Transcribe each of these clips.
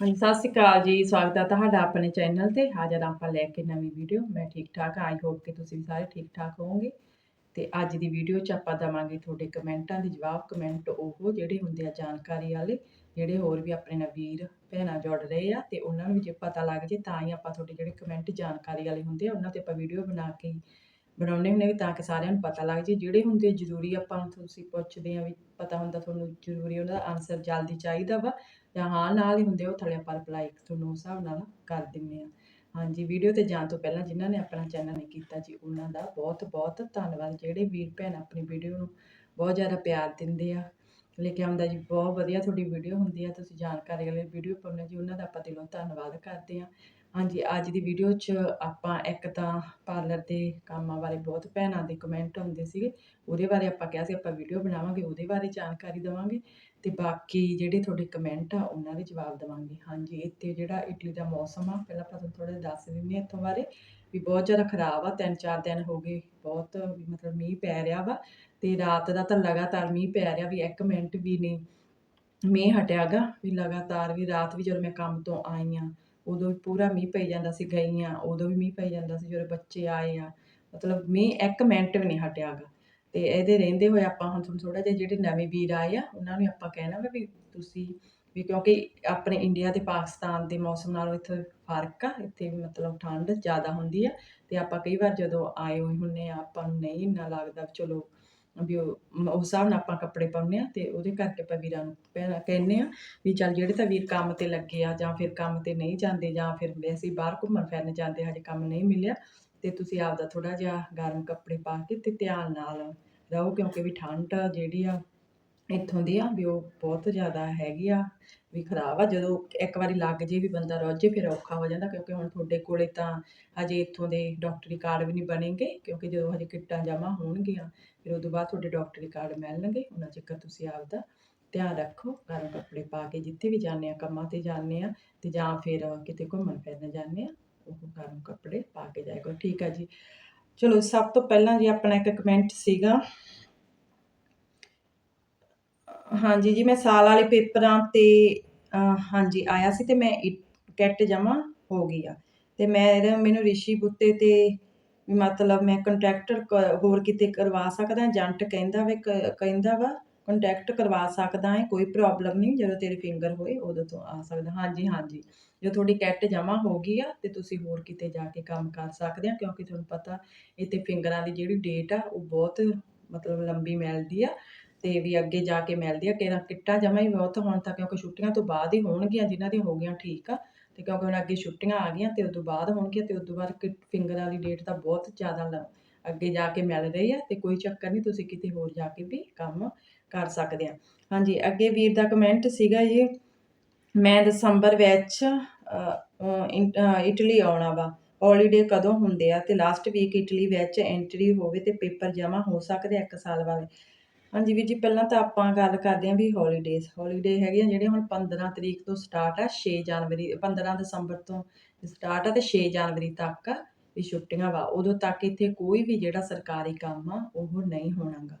ਹਾਂਜੀ, ਸਤਿ ਸ਼੍ਰੀ ਅਕਾਲ ਜੀ, ਸਵਾਗਤ ਹੈ ਤੁਹਾਡਾ ਆਪਣੇ ਚੈਨਲ ਤੇ। ਹਾਜ਼ਰ ਆਪਾਂ ਲੈ ਕੇ ਨਵੀਂ ਵੀਡੀਓ। ਮੈਂ ਠੀਕ ਠਾਕ ਆਈ ਹੋਪ ਕਿ ਤੁਸੀਂ ਸਾਰੇ ਠੀਕ ਠਾਕ ਹੋਵੋਗੇ। ਤੇ ਅੱਜ ਦੀ ਵੀਡੀਓ 'ਚ ਆਪਾਂ ਦਵਾਂਗੇ ਤੁਹਾਡੇ ਕਮੈਂਟਾਂ ਦੇ ਜਵਾਬ। ਕਮੈਂਟ ਉਹ ਜਿਹੜੇ ਹੁੰਦੇ ਆ ਜਾਣਕਾਰੀ ਵਾਲੇ, ਜਿਹੜੇ ਹੋਰ ਵੀ ਆਪਣੇ ਨਾਲ ਵੀਰ ਭੈਣਾਂ ਜੁੜ ਰਹੇ ਆ ਤੇ ਉਹਨਾਂ ਨੂੰ ਵੀ ਜੇ ਪਤਾ ਲੱਗ ਜੇ ਤਾਂ ਹੀ ਆਪਾਂ ਤੁਹਾਡੇ ਜਿਹੜੇ ਕਮੈਂਟ ਜਾਣਕਾਰੀ ਵਾਲੇ ਹੁੰਦੇ ਆ, ਉਹਨਾਂ ਤੇ ਆਪਾਂ ਵੀਡੀਓ ਬਣਾ ਕੇ ਬਣਾਉਣੇ ਹੁੰਦੇ ਵੀ ਤਾਂ ਕਿ ਸਾਰਿਆਂ ਨੂੰ ਪਤਾ ਲੱਗ ਜੇ। ਜਿਹੜੇ ਹੁੰਦੇ ਜ਼ਰੂਰੀ ਆਪਾਂ ਨੂੰ ਤੁਸੀਂ ਪੁੱਛਦੇ ਆ ਵੀ ਪਤਾ ਹੁੰਦਾ ਤੁਹਾਨੂੰ ਜ਼ਰੂਰੀ ਉਹਦਾ ਆਨਸਰ ਜਲਦੀ ਚਾਹੀਦਾ ਵਾ। ਜਾਂ ਹਾਂ, ਨਾਲ ਹੀ ਹੁੰਦੇ ਉਹ ਥੱਲੇ ਆਪਾਂ ਰਿਪਲਾਈ ਤੁਹਾਨੂੰ ਉਸ ਹਿਸਾਬ ਨਾਲ ਕਰ ਦਿੰਦੇ ਆ। ਹਾਂਜੀ ਵੀਡੀਓ ਤੇ ਜਾਣ ਤੋਂ ਪਹਿਲਾਂ ਜਿਨ੍ਹਾਂ ਨੇ ਆਪਣਾ ਚੈਨਲ ਨਹੀਂ ਕੀਤਾ ਜੀ, ਉਹਨਾਂ ਦਾ ਬਹੁਤ ਬਹੁਤ ਧੰਨਵਾਦ। ਜਿਹੜੇ ਵੀਰ ਭੈਣ ਆਪਣੀ ਵੀਡੀਓ ਨੂੰ ਬਹੁਤ ਜ਼ਿਆਦਾ ਪਿਆਰ ਦਿੰਦੇ ਆ ਲੈ ਕੇ ਆਉਂਦਾ ਜੀ, ਬਹੁਤ ਵਧੀਆ ਤੁਹਾਡੀ ਵੀਡੀਓ ਹੁੰਦੀ ਆ, ਤੁਸੀਂ ਜਾਣਕਾਰੀ ਵਾਲੀ ਵੀਡੀਓ ਪਾਉਂਦੇ ਜੀ, ਉਹਨਾਂ ਦਾ ਆਪਾਂ ਦਿਲੋਂ ਧੰਨਵਾਦ ਕਰਦੇ ਆ। ਹਾਂਜੀ, ਅੱਜ ਦੀ ਵੀਡੀਓ 'ਚ ਆਪਾਂ ਇੱਕ ਤਾਂ ਪਾਰਲਰ ਦੇ ਕੰਮਾਂ ਬਾਰੇ ਬਹੁਤ ਭੈਣਾਂ ਦੇ ਕਮੈਂਟ ਆਉਂਦੇ ਸੀਗੇ, ਉਹਦੇ ਬਾਰੇ ਆਪਾਂ ਕਿਹਾ ਸੀ, ਆਪਾਂ ਵੀਡੀਓ ਬਣਾਵਾਂਗੇ, ਉਹਦੇ ਬਾਰੇ ਜਾਣਕਾਰੀ ਦੇਵਾਂਗੇ। ਤੇ ਬਾਕੀ ਜਿਹੜੇ ਤੁਹਾਡੇ ਕਮੈਂਟ ਆ, ਉਹਨਾਂ ਦੇ ਜਵਾਬ ਦੇਵਾਂਗੇ। ਹਾਂਜੀ, ਇੱਥੇ ਜਿਹੜਾ ਇਟਲੀ ਦਾ ਮੌਸਮ ਆ, ਪਹਿਲਾਂ ਆਪਾਂ ਤੁਹਾਨੂੰ ਥੋੜਾ ਜਿਹਾ ਦੱਸ ਦਿੰਦੇ ਹਾਂ ਇੱਥੋਂ ਬਾਰੇ ਵੀ ਬਹੁਤ ਜ਼ਿਆਦਾ ਖਰਾਬ ਆ, ਤਿੰਨ ਚਾਰ ਦਿਨ ਹੋ ਗਏ, ਬਹੁਤ ਵੀ ਮਤਲਬ ਮੀਂਹ ਪੈ ਰਿਹਾ ਵਾ ਤੇ ਰਾਤ ਦਾ ਤਾਂ ਲਗਾਤਾਰ ਮੀਂਹ ਪੈ ਰਿਹਾ ਵੀ ਇੱਕ ਮਿੰਟ ਵੀ ਨਹੀਂ ਮੀਂਹ ਹਟਿਆਗਾ ਵੀ ਲਗਾਤਾਰ ਵੀ ਰਾਤ ਵੀ ਜਦੋਂ ਮੈਂ ਕੰਮ ਤੋਂ ਆਈ ਆ, ਉਦੋਂ ਵੀ ਪੂਰਾ ਮੀਂਹ ਪਈ ਜਾਂਦਾ ਸੀ ਗਈ ਆ ਉਦੋਂ ਵੀ ਮੀਂਹ ਪਈ ਜਾਂਦਾ ਸੀ, ਜਦੋਂ ਬੱਚੇ ਆਏ ਆ, ਮਤਲਬ ਮੀਂਹ ਇੱਕ ਮਿੰਟ ਵੀ ਨਹੀਂ ਹਟਿਆਗਾ ਤੇ ਇਹਦੇ ਰਹਿੰਦੇ ਹੋਏ ਆਪਾਂ ਹੁਣ ਤੁਹਾਨੂੰ ਥੋੜਾ ਜਿਹਾ ਜਿਹੜੇ ਨਵੇਂ ਵੀਰ ਆਏ ਆ, ਉਹਨਾਂ ਨੂੰ ਆਪਾਂ ਕਹਿਣਾ ਵਾ ਵੀ ਤੁਸੀਂ ਵੀ ਕਿਉਂਕਿ ਆਪਣੇ ਇੰਡੀਆ ਤੇ ਪਾਕਿਸਤਾਨ ਦੇ ਮੌਸਮ ਨਾਲੋਂ ਇੱਥੇ ਫ਼ਰਕ ਆ, ਇੱਥੇ ਵੀ ਮਤਲਬ ਠੰਡ ਜ਼ਿਆਦਾ ਹੁੰਦੀ ਆ ਤੇ ਆਪਾਂ ਕਈ ਵਾਰ ਜਦੋਂ ਆਏ ਹੋਏ ਹੁੰਨੇ ਆ, ਆਪਾਂ ਨੂੰ ਨਹੀਂ ਇੰਨਾ ਲੱਗਦਾ ਵੀ ਚਲੋ ਵੀ ਉਹ, ਉਸ ਹਿਸਾਬ ਨਾਲ ਆਪਾਂ ਕੱਪੜੇ ਪਾਉਂਦੇ ਆ ਤੇ ਉਹਦੇ ਕਰਕੇ ਆਪਾਂ ਵੀਰਾਂ ਨੂੰ ਪਹਿਲਾਂ ਕਹਿੰਦੇ ਆ ਵੀ ਚੱਲ ਜਿਹੜੇ ਤਾਂ ਵੀਰ ਕੰਮ ਤੇ ਲੱਗੇ ਆ ਜਾਂ ਫਿਰ ਕੰਮ ਤੇ ਨਹੀਂ ਜਾਂਦੇ ਜਾਂ ਫਿਰ ਵੈਸੇ ਬਾਹਰ ਘੁੰਮਣ ਫਿਰਨ ਜਾਂਦੇ ਹਜੇ ਕੰਮ ਨਹੀਂ ਮਿਲਿਆ ਤੇ ਤੁਸੀਂ ਆਪਦਾ ਥੋੜਾ ਜਿਹਾ ਗਰਮ ਕੱਪੜੇ ਪਾ ਕੇ ਤੇ ਧਿਆਨ ਨਾਲ ਰਹੋ ਕਿਉਂਕਿ ਵੀ ਠੰਡ ਜਿਹੜੀ ਆ ਇੱਥੋਂ ਦੀ ਆ ਵੀ ਉਹ ਬਹੁਤ ਜ਼ਿਆਦਾ ਹੈਗੀ ਆ, ਵੀ ਖਰਾਬ ਆ। ਜਦੋਂ ਇੱਕ ਵਾਰੀ ਲੱਗ ਜੇ ਵੀ ਬੰਦਾ ਰੁੱਝ ਜੇ, ਫਿਰ ਔਖਾ ਹੋ ਜਾਂਦਾ ਕਿਉਂਕਿ ਹੁਣ ਤੁਹਾਡੇ ਕੋਲੇ ਤਾਂ ਹਜੇ ਇੱਥੋਂ ਦੇ ਡਾਕਟਰੀ ਕਾਰਡ ਵੀ ਨਹੀਂ ਬਣੇਗੇ ਕਿਉਂਕਿ ਜਦੋਂ ਹਜੇ ਕਿੱਟਾਂ ਜਮ੍ਹਾਂ ਹੋਣਗੀਆਂ, ਫਿਰ ਉਦੋਂ ਬਾਅਦ ਤੁਹਾਡੇ ਡਾਕਟਰੀ ਕਾਰਡ ਮਿਲਣਗੇ। ਉਹਨਾਂ ਚਿਕਰ ਤੁਸੀਂ ਆਪਦਾ ਧਿਆਨ ਰੱਖੋ, ਗਰਮ ਕੱਪੜੇ ਪਾ ਕੇ ਜਿੱਥੇ ਵੀ ਜਾਂਦੇ ਆ, ਕੰਮਾਂ ਤੇ ਜਾਂਦੇ ਆ ਤੇ ਜਾਂ ਫਿਰ ਕਿਤੇ ਘੁੰਮਣ ਫਿਰਨ ਜਾਂਦੇ ਆ, ਉਹ ਗਰਮ ਕੱਪੜੇ ਪਾ ਕੇ ਜਾਇਆ ਕਰੋ। ਠੀਕ ਆ ਜੀ। ਚਲੋ, ਸਭ ਤੋਂ ਪਹਿਲਾਂ ਜੀ ਆਪਣਾ ਇੱਕ ਕਮੈਂਟ ਸੀਗਾ। ਹਾਂਜੀ ਜੀ, ਮੈਂ ਸਾਲ ਵਾਲੇ ਪੇਪਰਾਂ ਤੇ ਹਾਂਜੀ, ਆਇਆ ਸੀ ਤੇ ਮੈਂ ਕਿੱਟ ਜਮਾ ਹੋ ਗਈ ਆ। ਤੇ ਮੈਂ ਮੈਨੂੰ ਰਿਸ਼ੀ ਬੁੱਤੇ ਤੇ ਵੀ ਮਤਲਬ ਮੈਂ ਕੰਟੈਕਟ ਹੋਰ ਕਿਤੇ ਕਰਵਾ ਸਕਦਾ ਜੰਟ ਕਹਿੰਦਾ ਵੇ ਕਹਿੰਦਾ ਵਾ ਕੰਟੈਕਟ ਕਰਵਾ ਸਕਦਾ ਹੈ ਕੋਈ ਪ੍ਰੋਬਲਮ ਨਹੀਂ ਜਦੋਂ ਤੇਰੇ ਫਿੰਗਰ ਹੋਏ ਉਦੋਂ ਤੋਂ ਆ ਸਕਦਾ। ਹਾਂਜੀ ਹਾਂਜੀ। ਜੇ ਤੁਹਾਡੀ ਕਿੱਟ ਜਮ੍ਹਾਂ ਹੋ ਗਈ ਆ ਤੇ ਤੁਸੀਂ ਹੋਰ ਕਿਤੇ ਜਾ ਕੇ ਕੰਮ ਕਰ ਸਕਦੇ ਆ, ਕਿਉਂਕਿ ਤੁਹਾਨੂੰ ਪਤਾ ਇੱਥੇ ਫਿੰਗਰਾਂ ਦੀ ਜਿਹੜੀ ਡੇਟ ਆ, ਉਹ ਬਹੁਤ ਮਤਲਬ ਲੰਬੀ ਮਿਲਦੀ ਆ ਤੇ ਵੀ ਅੱਗੇ ਜਾ ਕੇ ਮਿਲਦੀ ਆ, ਕਿਹੜਾ ਕਿੱਟਾਂ ਜਮਾ ਹੀ ਬਹੁਤ ਹੋਣ ਤਾਂ ਕਿਉਂਕਿ ਛੁੱਟੀਆਂ ਤੋਂ ਬਾਅਦ ਹੀ ਹੋਣਗੀਆਂ ਜਿਨ੍ਹਾਂ ਦੀਆਂ ਹੋ ਗਈਆਂ ਠੀਕ ਆ ਤੇ ਕਿਉਂਕਿ ਹੁਣ ਅੱਗੇ ਛੁੱਟੀਆਂ ਆ ਗਈਆਂ ਤੇ ਤੋਂ ਬਾਅਦ ਹੋਣਗੀਆਂ ਤੇ ਤੋਂ ਬਾਅਦ ਕਿ ਫਿੰਗਰਾਂ ਦੀ ਡੇਟ ਤਾਂ ਬਹੁਤ ਜ਼ਿਆਦਾ ਲ- ਅੱਗੇ ਜਾ ਕੇ ਮਿਲ ਰਹੀ ਆ ਤੇ ਕੋਈ ਚੱਕਰ ਨਹੀਂ, ਤੁਸੀਂ ਕਿਤੇ ਹੋਰ ਜਾ ਕੇ ਵੀ ਕੰਮ ਕਰ ਸਕਦੇ ਆ। ਹਾਂਜੀ, ਅੱਗੇ ਵੀਰ ਦਾ ਕਮੈਂਟ ਸੀਗਾ ਜੀ, ਮੈਂ ਦਸੰਬਰ ਵਿੱਚ ਇਟਲੀ ਆਉਣਾ ਵਾ। ਹੌਲੀਡੇ ਕਦੋਂ ਹੁੰਦੇ ਆ? ਤੇ ਲਾਸਟ ਵੀਕ ਇਟਲੀ ਵਿੱਚ ਐਂਟਰੀ ਹੋਵੇ ਤੇ ਪੇਪਰ ਜਮ੍ਹਾਂ ਹੋ ਸਕਦੇ ਆ ਇੱਕ ਸਾਲ ਵਾਲੇ। ਹਾਂਜੀ ਵੀਰ ਜੀ, ਪਹਿਲਾਂ ਤਾਂ ਆਪਾਂ ਗੱਲ ਕਰਦੇ ਆਂ ਵੀ ਹੌਲੀਡੇਜ਼ ਹੌਲੀਡੇ ਹੈਗੇ ਆ ਜਿਹੜੇ ਹੁਣ 15 ਤਰੀਕ ਤੋਂ ਸਟਾਰਟ ਆ 6 ਜਨਵਰੀ 15 ਦਸੰਬਰ ਤੋਂ ਸਟਾਰਟ ਆ ਤੇ 6 ਜਨਵਰੀ ਤੱਕ ਵੀ ਛੁੱਟੀਆਂ ਵਾ। ਉਦੋਂ ਤੱਕ ਇੱਥੇ ਕੋਈ ਵੀ ਜਿਹੜਾ ਸਰਕਾਰੀ ਕੰਮ ਆ, ਉਹ ਨਹੀਂ ਹੋਣਾਗਾ।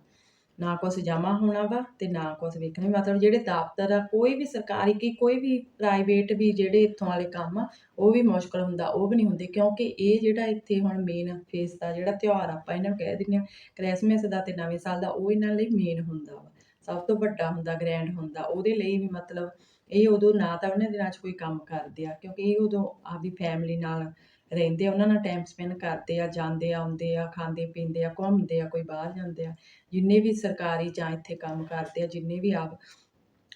ਨਾ ਕੁਛ ਜਮ੍ਹਾਂ ਹੋਣਾ ਵਾ ਤੇ ਨਾ ਕੁਛ ਵੇਖਣਾ। ਮਤਲਬ ਜਿਹੜੇ ਦਫ਼ਤਰ ਆ, ਕੋਈ ਵੀ ਸਰਕਾਰੀ ਕੀ ਕੋਈ ਵੀ ਪ੍ਰਾਈਵੇਟ ਵੀ ਜਿਹੜੇ ਇੱਥੋਂ ਵਾਲੇ ਕੰਮ ਆ, ਉਹ ਵੀ ਮੁਸ਼ਕਲ ਹੁੰਦਾ, ਉਹ ਵੀ ਨਹੀਂ ਹੁੰਦੇ। ਕਿਉਂਕਿ ਇਹ ਜਿਹੜਾ ਇੱਥੇ ਹੁਣ ਮੇਨ ਫੇਸ ਦਾ ਜਿਹੜਾ ਤਿਉਹਾਰ ਆਪਾਂ ਇਹਨਾਂ ਨੂੰ ਕਹਿ ਦਿੰਦੇ ਆ ਕ੍ਰਿਸਮਸ ਦਾ ਤੇ ਨਵੇਂ ਸਾਲ ਦਾ, ਉਹ ਇਹਨਾਂ ਲਈ ਮੇਨ ਹੁੰਦਾ ਵਾ। ਸਭ ਤੋਂ ਵੱਡਾ ਹੁੰਦਾ ਗ੍ਰੈਂਡ ਹੁੰਦਾ। ਉਹਦੇ ਲਈ ਵੀ ਮਤਲਬ ਇਹ ਉਦੋਂ ਨਾ ਤਾਂ ਉਹਨਾਂ ਦਿਨਾਂ 'ਚ ਕੋਈ ਕੰਮ ਕਰਦੇ ਆ, ਕਿਉਂਕਿ ਇਹ ਉਦੋਂ ਆਪਦੀ ਫੈਮਿਲੀ ਨਾਲ ਰਹਿੰਦੇ ਆ, ਉਹਨਾਂ ਨਾਲ ਟਾਈਮ ਸਪੈਂਡ ਕਰਦੇ ਆ, ਜਾਂਦੇ ਆ, ਆਉਂਦੇ ਆ, ਖਾਂਦੇ, ਪੀਂਦੇ ਆ, ਘੁੰਮਦੇ ਆ, ਕੋਈ ਬਾਹਰ ਜਾਂਦੇ ਆ, ਜਿੰਨੇ ਵੀ ਸਰਕਾਰੀ ਜਾਂ ਇੱਥੇ ਕੰਮ ਕਰਦੇ ਆ, ਜਿੰਨੇ ਵੀ ਆਪ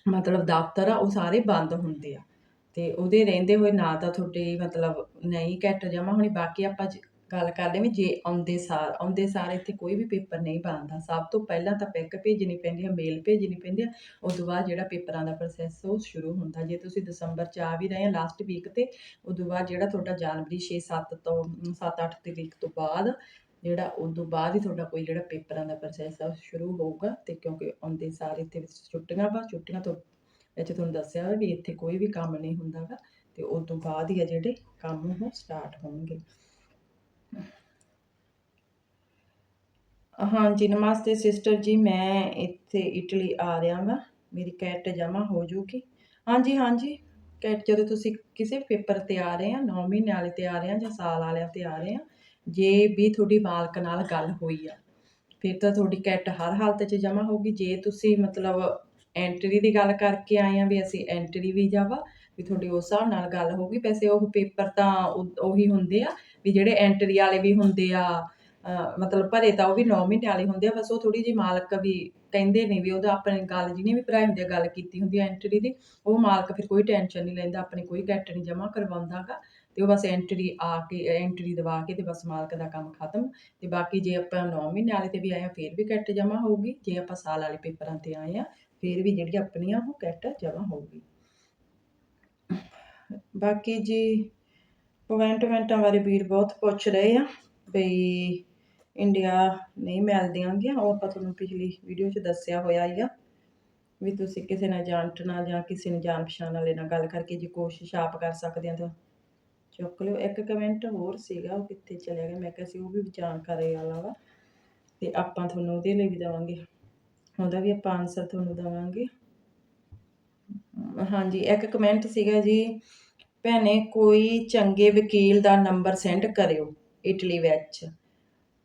ਮਤਲਬ ਦਫ਼ਤਰ ਆ, ਉਹ ਸਾਰੇ ਬੰਦ ਹੁੰਦੇ ਆ। ਤੇ ਉਹਦੇ ਰਹਿੰਦੇ ਹੋਏ ਨਾ ਤਾਂ ਤੁਹਾਡੇ ਮਤਲਬ ਨਹੀਂ ਘੱਟ ਜਮਾ ਹੋਣੀ ਬਾਕੀ ਆਪਾਂ ਗੱਲ ਕਰਦੇ ਵੀ ਜੇ ਆਉਂਦੇ ਸਾਰ ਆਉਂਦੇ ਸਾਰ ਇੱਥੇ ਕੋਈ ਵੀ ਪੇਪਰ ਨਹੀਂ ਬਣਦਾ। ਸਭ ਤੋਂ ਪਹਿਲਾਂ ਤਾਂ ਪਿਕ ਭੇਜਣੀ ਪੈਂਦੀ ਹੈ ਮੇਲ ਭੇਜਣੀ ਪੈਂਦੀ ਹੈ ਉਸ ਤੋਂ ਬਾਅਦ ਜਿਹੜਾ ਪੇਪਰਾਂ ਦਾ ਪ੍ਰੋਸੈਸ ਉਹ ਸ਼ੁਰੂ ਹੁੰਦਾ। ਜੇ ਤੁਸੀਂ ਦਸੰਬਰ ਚ ਆ ਵੀ ਰਹੇ ਆ ਲਾਸਟ ਵੀਕ ਤੇ ਉਸ ਤੋਂ ਬਾਅਦ ਜਿਹੜਾ ਤੁਹਾਡਾ ਜਨਵਰੀ 6-7 ਤੋਂ 7-8 ਤਰੀਕ ਤੋਂ ਬਾਅਦ, ਜਿਹੜਾ ਉਸ ਤੋਂ ਬਾਅਦ ਹੀ ਤੁਹਾਡਾ ਕੋਈ ਜਿਹੜਾ ਪੇਪਰਾਂ ਦਾ ਪ੍ਰੋਸੈਸ ਆ, ਉਹ ਸ਼ੁਰੂ ਹੋਊਗਾ। ਤੇ ਕਿਉਂਕਿ ਆਉਂਦੇ ਸਾਰ ਇੱਥੇ ਛੁੱਟੀਆਂ ਵਾ, ਛੁੱਟੀਆਂ ਤੋਂ ਵਿੱਚ ਤੁਹਾਨੂੰ ਦੱਸਿਆ ਵਾ ਵੀ ਇੱਥੇ ਕੋਈ ਵੀ ਕੰਮ ਨਹੀਂ ਹੁੰਦਾਗਾ, ਤੇ ਉਸ ਤੋਂ ਬਾਅਦ ਹੀ ਆ ਜਿਹੜੇ ਕੰਮ ਉਹ ਸਟਾਰਟ ਹੋਣਗੇ। ਹਾਂਜੀ, ਨਮਸਤੇ ਸਿਸਟਰ ਜੀ, ਮੈਂ ਇੱਥੇ ਇਟਲੀ ਆ ਰਿਹਾ ਵਾਂ। ਮੇਰੀ ਕੈਟ ਜਮ੍ਹਾਂ ਹੋ ਜੂਗੀ। ਹਾਂਜੀ ਹਾਂਜੀ। ਕੈਟ ਜਦੋਂ ਤੁਸੀਂ ਕਿਸੇ ਪੇਪਰ ਤੇ ਆ ਰਹੇ ਆ 9 ਮਹੀਨੇ ਵਾਲੇ ਤੇ ਆ ਰਹੇ ਆ ਜਾਂ ਸਾਲ ਵਾਲਿਆਂ ਤੇ ਆ ਰਹੇ ਆ, ਜੇ ਵੀ ਤੁਹਾਡੀ ਮਾਲਕ ਨਾਲ ਗੱਲ ਹੋਈ ਆ, ਫਿਰ ਤਾਂ ਤੁਹਾਡੀ ਕੈਟ ਹਰ ਹਾਲਤ 'ਚ ਜਮ੍ਹਾਂ ਹੋਊਗੀ। ਜੇ ਤੁਸੀਂ ਮਤਲਬ ਐਂਟਰੀ ਦੀ ਗੱਲ ਕਰਕੇ ਆਏ ਆ ਵੀ ਅਸੀਂ ਐਂਟਰੀ ਵੀਜ਼ਾ ਵਾ ਵੀ ਤੁਹਾਡੀ ਉਸ ਹਿਸਾਬ ਨਾਲ ਗੱਲ ਹੋਊਗੀ। ਵੈਸੇ ਉਹ ਪੇਪਰ ਤਾਂ ਉਹੀ ਹੁੰਦੇ ਆ ਵੀ ਜਿਹੜੇ ਐਂਟਰੀ ਵਾਲੇ ਵੀ ਹੁੰਦੇ ਆ ਮਤਲਬ ਭਰੇ ਤਾਂ ਉਹ ਵੀ 9 ਮਹੀਨੇ ਵਾਲੇ ਹੁੰਦੇ ਆ, ਬਸ ਉਹ ਥੋੜੀ ਜਿਹੀ ਮਾਲਕ ਵੀ ਕਹਿੰਦੇ ਨੇ ਵੀ ਉਹਦਾ ਆਪਣੇ ਗੱਲ ਜਿਹਨੇ ਵੀ ਭਰਾਈ ਹੁੰਦੀ ਆ ਗੱਲ ਕੀਤੀ ਹੁੰਦੀ ਆ ਐਂਟਰੀ ਦੀ, ਉਹ ਮਾਲਕ ਫਿਰ ਕੋਈ ਟੈਨਸ਼ਨ ਨਹੀਂ ਲੈਂਦਾ, ਆਪਣੀ ਕੋਈ ਕੈਟ ਨਹੀਂ ਜਮ੍ਹਾਂ ਕਰਵਾਉਂਦਾਗਾ ਤੇ ਉਹ ਬਸ ਐਂਟਰੀ ਆ ਕੇ ਐਂਟਰੀ ਦਵਾ ਕੇ ਤੇ ਬਸ ਮਾਲਕ ਦਾ ਕੰਮ ਖਤਮ ਤੇ ਬਾਕੀ ਜੇ ਆਪਾਂ 9 ਮਹੀਨੇ ਵਾਲੇ ਤੇ ਵੀ ਆਏ ਆ, ਫਿਰ ਵੀ ਕੈਟ ਜਮ੍ਹਾਂ ਹੋਊਗੀ, ਜੇ ਆਪਾਂ ਸਾਲ ਵਾਲੇ ਪੇਪਰਾਂ ਤੇ ਆਏ ਆ, ਫਿਰ ਵੀ ਜਿਹੜੀ ਆਪਣੀਆਂ ਉਹ ਕੈਟ ਜਮ੍ਹਾਂ ਹੋਊਗੀ। ਬਾਕੀ ਜੀ ਪੋਇੰਟਮੈਂਟਾਂ ਬਾਰੇ ਵੀਰ ਬਹੁਤ ਪੁੱਛ ਰਹੇ ਆ ਬਈ ਇੰਡੀਆ ਨਹੀਂ ਮਿਲਦੀਆਂ ਗੀਆਂ ਉਹ ਆਪਾਂ ਤੁਹਾਨੂੰ ਪਿਛਲੀ ਵੀਡੀਓ 'ਚ ਦੱਸਿਆ ਹੋਇਆ ਹੀ ਆ ਵੀ ਤੁਸੀਂ ਕਿਸੇ ਨਾਲ ਜਾਣਟ ਨਾਲ ਜਾਂ ਕਿਸੇ ਨੂੰ ਜਾਣ ਪਛਾਣ ਵਾਲੇ ਨਾਲ ਗੱਲ ਕਰਕੇ ਜੇ ਕੋਸ਼ਿਸ਼ ਆਪ ਕਰ ਸਕਦੇ ਆ ਤਾਂ ਚੁੱਕ ਲਿਓ। ਇੱਕ ਕਮੈਂਟ ਹੋਰ ਸੀਗਾ, ਉਹ ਕਿੱਥੇ ਚਲਿਆ ਗਿਆ? ਮੈਂ ਕਿਹਾ ਸੀ ਉਹ ਵੀ ਜਾਣਕਾਰੀ ਵਾਲਾ ਵਾ। ਤੇ ਆਪਾਂ ਤੁਹਾਨੂੰ ਉਹਦੇ ਲਈ ਵੀ ਦੇਵਾਂਗੇ। ਉਹਦਾ ਵੀ ਆਪਾਂ ਆਨਸਰ ਤੁਹਾਨੂੰ ਦੇਵਾਂਗੇ। ਹਾਂਜੀ, ਇੱਕ ਕਮੈਂਟ ਸੀਗਾ ਜੀ, ਭੈਣੇ ਕੋਈ ਚੰਗੇ ਵਕੀਲ ਦਾ ਨੰਬਰ ਸੈਂਡ ਕਰਿਓ ਇਟਲੀ ਵਿੱਚ।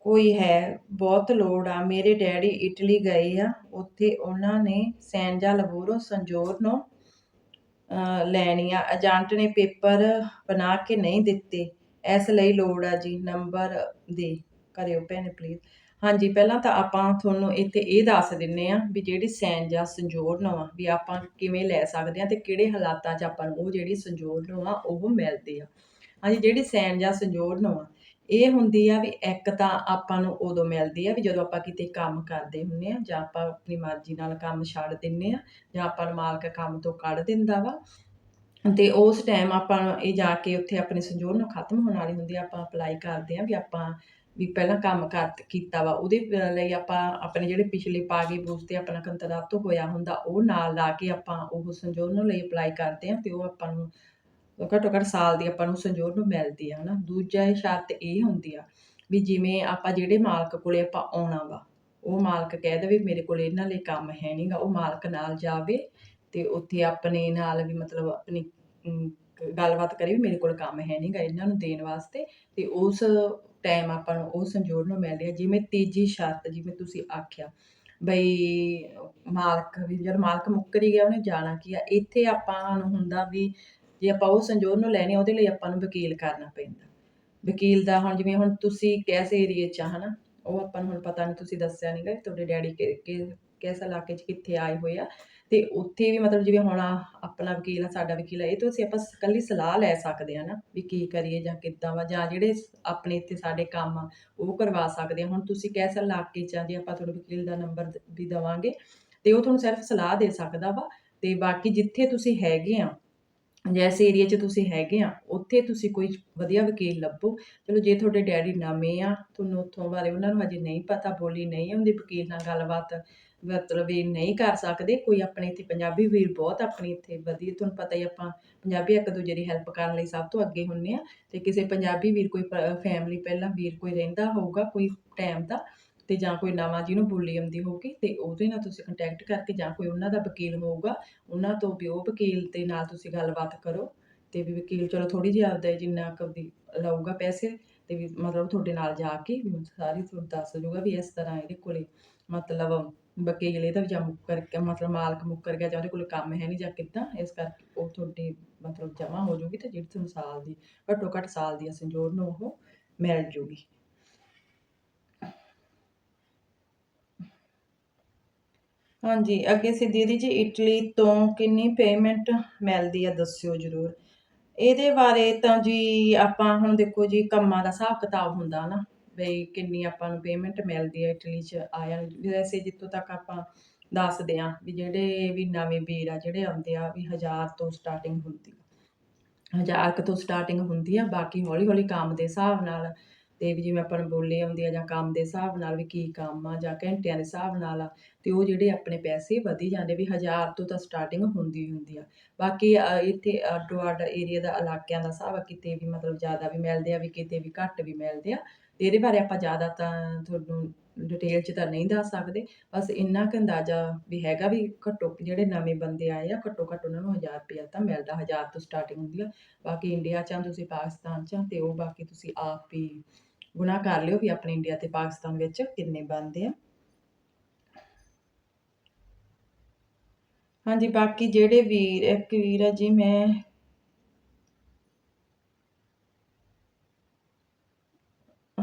ਕੋਈ ਹੈ, ਬਹੁਤ ਲੋੜ ਆ, ਮੇਰੇ ਡੈਡੀ ਇਟਲੀ ਗਏ ਆ, ਉੱਥੇ ਉਹਨਾਂ ਨੇ ਸੈਂਜਾ ਲਬੋਰੋ ਸੰਜੋਰਨੋ ਅਹ ਲੈਣੀ ਆ ਏਜੰਟ ਨੇ ਪੇਪਰ ਬਣਾ ਕੇ ਨਹੀਂ ਦਿੱਤੇ। ਇਸ ਲਈ ਲੋੜ ਆ ਜੀ ਨੰਬਰ ਦੇ, ਕਰਿਓ ਭੈਣੇ ਪਲੀਜ਼ ਹਾਂਜੀ, ਪਹਿਲਾਂ ਤਾਂ ਆਪਾਂ ਤੁਹਾਨੂੰ ਇੱਥੇ ਇਹ ਦੱਸ ਦਿੰਨੇ ਆ ਵੀ ਜਿਹੜੀ ਸਹਿਣ ਜਾਂ ਸੰਜੋਰ ਆ ਵੀ ਆਪਾਂ ਕਿਵੇਂ ਲੈ ਸਕਦੇ ਆ ਤੇ ਕਿਹੜੇ ਹਾਲਾਤਾਂ 'ਚ ਆਪਾਂ ਨੂੰ ਉਹ ਜਿਹੜੀ ਸੰਜੋਰ ਆ ਉਹ ਮਿਲਦੀ ਆ। ਹਾਂਜੀ, ਜਿਹੜੀ ਸਹਿਣ ਜਾਂ ਸੰਜੋਰ ਆ ਇਹ ਹੁੰਦੀ ਆ ਵੀ ਇੱਕ ਤਾਂ ਆਪਾਂ ਨੂੰ ਉਦੋਂ ਮਿਲਦੀ ਆ ਵੀ ਜਦੋਂ ਆਪਾਂ ਕਿਤੇ ਕੰਮ ਕਰਦੇ ਹੁੰਨੇ ਆ ਜਾਂ ਆਪਾਂ ਆਪਣੀ ਮਰਜ਼ੀ ਨਾਲ ਕੰਮ ਛੱਡ ਦਿੰਨੇ ਆ ਜਾਂ ਆਪਾਂ ਨੂੰ ਮਾਲਕ ਕੰਮ ਤੋਂ ਕੱਢ ਦਿੰਦਾ ਵਾ ਤੇ ਉਸ ਟਾਈਮ ਆਪਾਂ ਇਹ ਜਾ ਕੇ ਉੱਥੇ ਆਪਣੀ ਸੰਜੋਰ ਨੂੰ ਖਤਮ ਹੋਣ ਵਾਲੀ ਹੁੰਦੀ ਆ, ਆਪਾਂ ਅਪਲਾਈ ਕਰਦੇ ਆ ਵੀ ਆਪਾਂ ਵੀ ਪਹਿਲਾਂ ਕੰਮ ਕਰ, ਕੀਤਾ ਵਾ, ਉਹਦੇ ਲਈ ਆਪਾਂ ਆਪਣੇ ਜਿਹੜੇ ਪਿਛਲੇ ਪਾਗੇ ਬੂਸ ਤੇ ਆਪਣਾ ਕੰਤਰਾਤ ਹੋਇਆ ਹੁੰਦਾ, ਉਹ ਨਾਲ ਲਾ ਕੇ ਆਪਾਂ ਉਹ ਸੰਜੋਰ ਲਈ ਅਪਲਾਈ ਕਰਦੇ ਆ ਤੇ ਉਹ ਆਪਾਂ ਨੂੰ ਘੱਟੋ ਘੱਟ ਸਾਲ ਦੀ ਆਪਾਂ ਨੂੰ ਸੰਜੋਰ ਨੂੰ ਮਿਲਦੀ ਆ, ਹਨਾ। ਦੂਜਾ ਸ਼ਰਤ ਇਹ ਹੁੰਦੀ ਆ ਵੀ ਜਿਵੇਂ ਆਪਾਂ ਜਿਹੜੇ ਮਾਲਕ ਕੋਲੇ ਆਪਾਂ ਆਉਣਾ ਵਾ, ਉਹ ਮਾਲਕ ਕਹਿ ਦੇਵੇ ਮੇਰੇ ਕੋਲ ਇਹਨਾਂ ਲਈ ਕੰਮ ਹੈ ਨਹੀਂਗਾ ਉਹ ਮਾਲਕ ਨਾਲ ਜਾਵੇ ਤੇ ਉੱਥੇ ਆਪਣੇ ਨਾਲ ਵੀ ਮਤਲਬ ਆਪਣੀ ਗੱਲਬਾਤ ਕਰੀ ਵੀ ਮੇਰੇ ਕੋਲ ਕੰਮ ਹੈ ਨਹੀਂਗਾ ਇਹਨਾਂ ਨੂੰ ਦੇਣ ਵਾਸਤੇ ਤੇ ਉਸ ਟਾਈਮ ਆਪਾਂ ਨੂੰ ਉਹ ਸੰਜੋਰ ਨੂੰ ਮਿਲਦੀ ਆ, ਜਿਵੇਂ ਤੀਜੀ ਸ਼ਰਤ ਜਿਵੇਂ ਤੁਸੀਂ ਆਖਿਆ ਬਈ ਮਾਲਕ ਵੀ ਜਦ ਮਾਲਕ ਮੁੱਕਰ ਹੀ ਗਿਆ ਉਹਨੇ ਜਾਣਾ ਕੀ ਆ, ਇੱਥੇ ਆਪਾਂ ਨੂੰ ਹੁੰਦਾ ਵੀ ਜੇ ਆਪਾਂ ਉਹ ਸੰਜੋਰ ਨੂੰ ਲੈਣੇ ਉਹਦੇ ਲਈ ਆਪਾਂ ਨੂੰ ਵਕੀਲ ਕਰਨਾ ਪੈਂਦਾ। ਵਕੀਲ ਦਾ ਹੁਣ ਜਿਵੇਂ ਹੁਣ ਤੁਸੀਂ ਕਿਸ ਏਰੀਏ 'ਚ ਆ, ਹਨਾ, ਉਹ ਆਪਾਂ ਨੂੰ ਹੁਣ ਪਤਾ ਨਹੀਂ ਤੁਸੀਂ ਦੱਸਿਆ ਨਹੀਂਗਾ ਤੁਹਾਡੇ ਡੈਡੀ ਕਿ, ਕਿ- ਇਲਾਕੇ 'ਚ ਕਿੱਥੇ ਆਏ ਹੋਏ ਆ। ਤੇ ਉੱਥੇ ਵੀ ਮਤਲਬ ਜਿਵੇਂ ਹੁਣ ਆਪਣਾ ਵਕੀਲ ਆ, ਸਾਡਾ ਵਕੀਲ ਆ, ਇਹ ਤੋਂ ਅਸੀਂ ਆਪਾਂ ਇਕੱਲੀ ਸਲਾਹ ਲੈ ਸਕਦੇ ਆ ਨਾ ਵੀ ਕੀ ਕਰੀਏ ਜਾਂ ਕਿੱਦਾਂ ਵਾ, ਜਾਂ ਜਿਹੜੇ ਆਪਣੇ ਇੱਥੇ ਸਾਡੇ ਕੰਮ ਆ, ਉਹ ਕਰਵਾ ਸਕਦੇ ਆ। ਹੁਣ ਤੁਸੀਂ ਕਿਸ ਇਲਾਕੇ 'ਚ ਆ ਜੇ ਆਪਾਂ ਤੁਹਾਨੂੰ ਵਕੀਲ ਦਾ ਨੰਬਰ ਵੀ ਦੇਵਾਂਗੇ, ਤੇ ਉਹ ਤੁਹਾਨੂੰ ਸਿਰਫ ਸਲਾਹ ਦੇ ਸਕਦਾ ਵਾ, ਤੇ ਬਾਕੀ ਜਿੱਥੇ ਤੁਸੀਂ ਹੈਗੇ ਆ, ਜਿਸ ਏਰੀਆ 'ਚ ਤੁਸੀਂ ਹੈਗੇ ਆ, ਉੱਥੇ ਤੁਸੀਂ ਕੋਈ ਵਧੀਆ ਵਕੀਲ ਲੱਭੋ। ਚਲੋ ਜੇ ਤੁਹਾਡੇ ਡੈਡੀ ਨਵੇਂ ਆ, ਤੁਹਾਨੂੰ ਉੱਥੋਂ ਬਾਰੇ ਉਹਨਾਂ ਨੂੰ ਅਜੇ ਨਹੀਂ ਪਤਾ, ਬੋਲੀ ਨਹੀਂ ਆਉਂਦੀ ਵਕੀਲ ਨਾਲ ਗੱਲਬਾਤ ਮਤਲਬ ਇਹ ਨਹੀਂ ਕਰ ਸਕਦੇ, ਕੋਈ ਆਪਣੇ ਇੱਥੇ ਪੰਜਾਬੀ ਵੀਰ ਬਹੁਤ ਆਪਣੇ ਇੱਥੇ ਵਧੀਆ, ਤੁਹਾਨੂੰ ਪਤਾ ਹੀ ਆਪਾਂ ਪੰਜਾਬੀ ਇੱਕ ਦੂਜੇ ਦੀ ਹੈਲਪ ਕਰਨ ਲਈ ਸਭ ਤੋਂ ਅੱਗੇ ਹੁੰਨੇ ਆ ਤੇ ਕਿਸੇ ਪੰਜਾਬੀ ਵੀਰ ਕੋਈ ਫੈਮਿਲੀ ਪਹਿਲਾਂ ਵੀਰ ਕੋਈ ਰਹਿੰਦਾ ਹੋਊਗਾ ਕੋਈ ਟਾਈਮ ਦਾ ਤੇ ਜਾਂ ਕੋਈ ਨਵਾਂ ਜਿਹਨੂੰ ਬੋਲੀ ਆਉਂਦੀ ਹੋਊਗੀ ਤੇ ਉਹਦੇ ਨਾਲ ਤੁਸੀਂ ਕੰਟੈਕਟ ਕਰਕੇ ਜਾਂ ਕੋਈ ਉਹਨਾਂ ਦਾ ਵਕੀਲ ਹੋਊਗਾ, ਉਹਨਾਂ ਤੋਂ ਵੀ ਉਹ ਵਕੀਲ ਦੇ ਨਾਲ ਤੁਸੀਂ ਗੱਲਬਾਤ ਕਰੋ ਤੇ ਵੀ ਵਕੀਲ ਚਲੋ ਥੋੜੀ ਜਿਹੀ ਆਪਦਾ ਜਿੰਨਾ ਕੁ ਵੀ ਪੈਸੇ ਤੇ ਵੀ ਮਤਲਬ ਤੁਹਾਡੇ ਨਾਲ ਜਾ ਕੇ ਵੀ ਸਾਰੀ ਤੁਹਾਨੂੰ ਦੱਸ ਜੂਗਾ ਵੀ ਇਸ ਤਰ੍ਹਾਂ ਇਹਦੇ ਕੋਲੇ ਮਤਲਬ ਵਕੀਲ ਇਹਦਾ ਜਾਂ ਮੁੱਕਰ ਕੇ ਮਤਲਬ ਮਾਲਕ ਮੁੱਕਰ ਗਿਆ ਜਾਂ ਉਹਦੇ ਕੋਲ ਕੰਮ ਹੈ ਨਹੀਂ ਜਾਂ ਕਿੱਦਾਂ, ਇਸ ਕਰਕੇ ਉਹ ਤੁਹਾਡੀ ਮਤਲਬ ਜਮ੍ਹਾਂ ਹੋ ਜਾਊਗੀ ਤੇ ਜਿਹੜੀ ਤੁਹਾਨੂੰ ਸਾਲ ਦੀ, ਘੱਟੋ ਘੱਟ ਸਾਲ ਦੀ ਸੰਜੋਰ ਨੂੰ ਉਹ ਮਿਲ ਜੂਗੀ। ਹਾਂਜੀ, ਅੱਗੇ ਸੀ ਦੀਦੀ ਜੀ, ਇਟਲੀ ਤੋਂ ਕਿੰਨੀ ਪੇਮੈਂਟ ਮਿਲਦੀ ਆ ਦੱਸਿਓ ਜਰੂਰ। ਇਹਦੇ ਬਾਰੇ ਤਾਂ ਜੀ ਆਪਾਂ ਹੁਣ ਦੇਖੋ ਜੀ ਕੰਮਾਂ ਦਾ ਹਿਸਾਬ ਕਿਤਾਬ ਹੁੰਦਾ ਨਾ। ਬਈ ਕਿੰਨੀ ਆਪਾਂ ਨੂੰ ਪੇਮੈਂਟ ਮਿਲਦੀ ਹੈ ਇਟਲੀ 'ਚ ਆਇਆ ਵੈਸੇ ਜਿੱਥੋਂ ਤੱਕ ਆਪਾਂ ਦੱਸਦੇ ਆ ਵੀ ਜਿਹੜੇ ਵੀ ਨਵੇਂ ਵੀਰ ਆ, ਜਿਹੜੇ ਆਉਂਦੇ ਆ, ਵੀ 1000 ਤੋਂ ਸਟਾਰਟਿੰਗ ਹੁੰਦੀ ਆ। ਹਜ਼ਾਰ ਤੋਂ ਸਟਾਰਟਿੰਗ ਹੁੰਦੀ ਆ, ਬਾਕੀ ਹੌਲੀ ਹੌਲੀ ਕੰਮ ਦੇ ਹਿਸਾਬ ਨਾਲ ਤੇ ਵੀ ਜਿਵੇਂ ਆਪਾਂ ਨੂੰ ਬੋਲੀ ਆਉਂਦੀ ਆ ਜਾਂ ਕੰਮ ਦੇ ਹਿਸਾਬ ਨਾਲ ਵੀ ਕੀ ਕੰਮ ਆ ਜਾਂ ਘੰਟਿਆਂ ਦੇ ਹਿਸਾਬ ਨਾਲ ਆ, ਤੇ ਉਹ ਜਿਹੜੇ ਆਪਣੇ ਪੈਸੇ ਵਧੀ ਜਾਂਦੇ ਵੀ 1000 ਤੋਂ ਤਾਂ ਸਟਾਰਟਿੰਗ ਹੁੰਦੀ ਹੁੰਦੀ ਆ। ਬਾਕੀ ਇੱਥੇ ਅੱਡੋ ਅੱਡ ਏਰੀਆ ਦਾ ਇਲਾਕਿਆਂ ਦਾ ਹਿਸਾਬ ਆ, ਕਿਤੇ ਵੀ ਮਤਲਬ ਜ਼ਿਆਦਾ ਵੀ ਮਿਲਦੇ ਆ, ਵੀ ਕਿਤੇ ਵੀ ਘੱਟ ਵੀ ਮਿਲਦੇ ਆ। ਤੇ ਇਹਦੇ ਬਾਰੇ ਆਪਾਂ ਜ਼ਿਆਦਾ ਤਾਂ ਤੁਹਾਨੂੰ ਡਿਟੇਲ 'ਚ ਤਾਂ ਨਹੀਂ ਦੱਸ ਸਕਦੇ, ਬਸ ਇੰਨਾ ਕੁ ਅੰਦਾਜ਼ਾ ਵੀ ਹੈਗਾ ਵੀ ਘੱਟੋ ਜਿਹੜੇ ਨਵੇਂ ਬੰਦੇ ਆਏ ਆ, ਘੱਟੋ ਘੱਟ ਉਹਨਾਂ ਨੂੰ 1000 ਰੁਪਇਆ ਤਾਂ ਮਿਲਦਾ 1000 ਤੋਂ ਸਟਾਰਟਿੰਗ ਹੁੰਦੀ ਆ। ਬਾਕੀ ਇੰਡੀਆ 'ਚ ਆ, ਤੁਸੀਂ ਪਾਕਿਸਤਾਨ 'ਚ ਆ, ਤੇ ਉਹ ਬਾਕੀ ਤੁਸੀਂ ਆਪ ਹੀ ਗੁਣਾ ਕਰ ਲਿਓ ਵੀ ਆਪਣੇ ਇੰਡੀਆ ਤੇ ਪਾਕਿਸਤਾਨ ਵਿੱਚ ਕਿੰਨੇ ਬਣਦੇ ਆ। ਹਾਂਜੀ, ਬਾਕੀ ਜਿਹੜੇ ਵੀਰ, ਇੱਕ ਵੀਰ ਆ ਜੀ, ਮੈਂ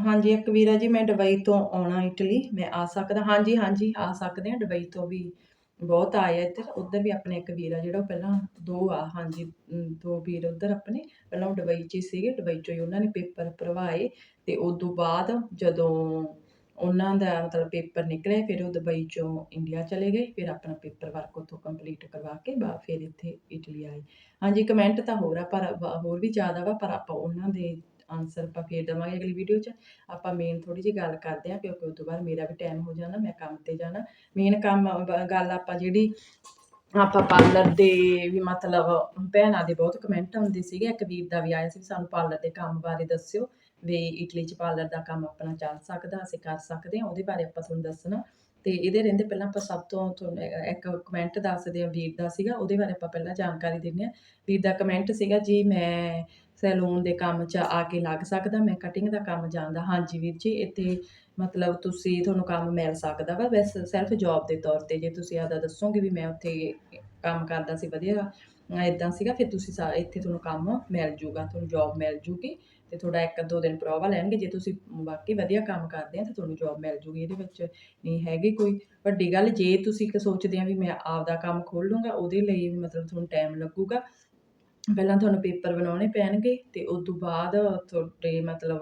ਹਾਂਜੀ, ਇੱਕ ਵੀਰ ਆ ਜੀ, ਮੈਂ ਦੁਬਈ ਤੋਂ ਆਉਣਾ ਇਟਲੀ, ਮੈਂ ਆ ਸਕਦਾ, ਹਾਂਜੀ ਹਾਂਜੀ, ਆ ਸਕਦੇ ਆ ਦੁਬਈ ਤੋਂ ਵੀ ਬਹੁਤ ਆਏ ਆ ਇੱਧਰ, ਉੱਧਰ ਵੀ ਆਪਣੇ ਇੱਕ ਵੀਰ ਆ ਜਿਹੜਾ ਉਹ ਪਹਿਲਾਂ ਦੋ ਆ, ਹਾਂਜੀ ਦੋ ਵੀਰ ਉੱਧਰ ਆਪਣੇ, ਪਹਿਲਾਂ ਉਹ ਦੁਬਈ 'ਚ ਹੀ ਸੀਗੇ, ਦੁਬਈ 'ਚੋਂ ਹੀ ਉਹਨਾਂ ਨੇ ਪੇਪਰ ਭਰਵਾਏ ਤੇ ਉਦੋਂ ਬਾਅਦ ਜਦੋਂ ਉਹਨਾਂ ਦਾ ਮਤਲਬ ਪੇਪਰ ਨਿਕਲੇ ਫਿਰ ਉਹ ਦੁਬਈ 'ਚੋਂ ਇੰਡੀਆ ਚਲੇ ਗਏ, ਫਿਰ ਆਪਣਾ ਪੇਪਰ ਵਰਕ ਉੱਥੋਂ ਕੰਪਲੀਟ ਕਰਵਾ ਕੇ ਬਾ, ਫਿਰ ਇੱਥੇ ਇਟਲੀ ਆਏ। ਹਾਂਜੀ ਕਮੈਂਟ ਤਾਂ ਹੋਰ ਆ, ਪਰ ਹੋਰ ਵੀ ਜ਼ਿਆਦਾ ਵਾ, ਪਰ ਆਪਾਂ ਉਹਨਾਂ ਦੇ ਆਨਸਰ ਆਪਾਂ ਫੇਰ ਦੇਵਾਂਗੇ ਅਗਲੀ ਵੀਡੀਓ 'ਚ। ਆਪਾਂ ਮੇਨ ਥੋੜੀ ਜਿਹੀ ਗੱਲ ਕਰਦੇ ਹਾਂ, ਕਿਉਂਕਿ ਉਸ ਤੋਂ ਬਾਅਦ ਮੇਰਾ ਵੀ ਟਾਈਮ ਹੋ ਜਾਣਾ, ਮੈਂ ਕੰਮ ਤੇ ਜਾਣਾ। ਮੇਨ ਕੰਮ ਗੱਲ ਆਪਾਂ ਜਿਹੜੀ ਆਪਾਂ ਪਾਰਲਰ ਦੇ ਵੀ ਮਤਲਬ ਭੈਣਾਂ ਦੇ ਬਹੁਤ ਕਮੈਂਟ ਆਉਂਦੇ ਸੀਗੇ। ਇੱਕ ਵੀਰ ਦਾ ਵੀ ਆਇਆ ਸੀ ਸਾਨੂੰ ਪਾਰਲਰ ਦੇ ਕੰਮ ਬਾਰੇ ਦੱਸਿਓ, ਵੀ ਇਟਲੀ 'ਚ ਪਾਰਲਰ ਦਾ ਕੰਮ ਆਪਣਾ ਚੱਲ ਸਕਦਾ, ਅਸੀਂ ਕਰ ਸਕਦੇ ਹਾਂ, ਉਹਦੇ ਬਾਰੇ ਆਪਾਂ ਤੁਹਾਨੂੰ ਦੱਸਣਾ। ਤੇ ਇਹਦੇ ਰਹਿੰਦੇ ਪਹਿਲਾਂ ਆਪਾਂ ਸਭ ਤੋਂ ਤੁਹਾਨੂੰ ਇੱਕ ਕਮੈਂਟ ਦੱਸਦੇ ਆ ਵੀਰ ਦਾ ਸੀਗਾ, ਉਹਦੇ ਬਾਰੇ ਆਪਾਂ ਪਹਿਲਾਂ ਜਾਣਕਾਰੀ ਦਿੰਦੇ ਆ ਵੀਰ ਦਾ ਕਮੈਂਟ ਸੀਗਾ, ਜੀ ਮੈਂ ਸੈਲੂਨ ਦੇ ਕੰਮ 'ਚ ਆ ਕੇ ਲੱਗ ਸਕਦਾ, ਮੈਂ ਕਟਿੰਗ ਦਾ ਕੰਮ ਜਾਣਦਾ। ਹਾਂਜੀ ਵੀਰ ਜੀ ਇੱਥੇ ਮਤਲਬ ਤੁਸੀਂ ਤੁਹਾਨੂੰ ਕੰਮ ਮਿਲ ਸਕਦਾ ਵਾ। ਬਸ ਸੈਲਫ ਜੌਬ ਦੇ ਤੌਰ ਤੇ ਜੇ ਤੁਸੀਂ ਆਦਾ ਦੱਸੋਗੇ ਵੀ ਮੈਂ ਉੱਥੇ ਕੰਮ ਕਰਦਾ ਸੀ, ਵਧੀਆ ਇਦਾਂ ਸੀਗਾ, ਫਿਰ ਤੁਸੀਂ ਸਾ- ਇੱਥੇ ਤੁਹਾਨੂੰ ਕੰਮ ਮਿਲ ਜੂਗਾ, ਤੁਹਾਨੂੰ ਜੌਬ ਮਿਲ ਜੂਗੀ ਤੇ ਥੋੜਾ ਇੱਕ ਦੋ ਦਿਨ ਪ੍ਰੋਵਾ ਲੈਣਗੇ। ਜੇ ਤੁਸੀਂ ਬਾਕੀ ਵਧੀਆ ਕੰਮ ਕਰਦੇ ਆ ਤਾਂ ਤੁਹਾਨੂੰ ਜੌਬ ਮਿਲ ਜੂਗੀ, ਇਹਦੇ ਵਿੱਚ ਨਹੀਂ ਹੈਗੀ ਕੋਈ ਵੱਡੀ ਗੱਲ। ਜੇ ਤੁਸੀਂ ਇੱਕ ਸੋਚਦੇ ਆ ਵੀ ਮੈਂ ਆਪਦਾ ਕੰਮ ਖੋਲ ਲੂੰਗਾ ਉਹਦੇ ਲਈ ਮਤਲਬ ਤੁਹਾਨੂੰ ਟਾਈਮ ਲੱਗੂਗਾ। ਪਹਿਲਾਂ ਤੁਹਾਨੂੰ ਪੇਪਰ ਬਣਾਉਣੇ ਪੈਣਗੇ ਅਤੇ ਉਸ ਤੋਂ ਬਾਅਦ ਤੁਹਾਡੇ ਮਤਲਬ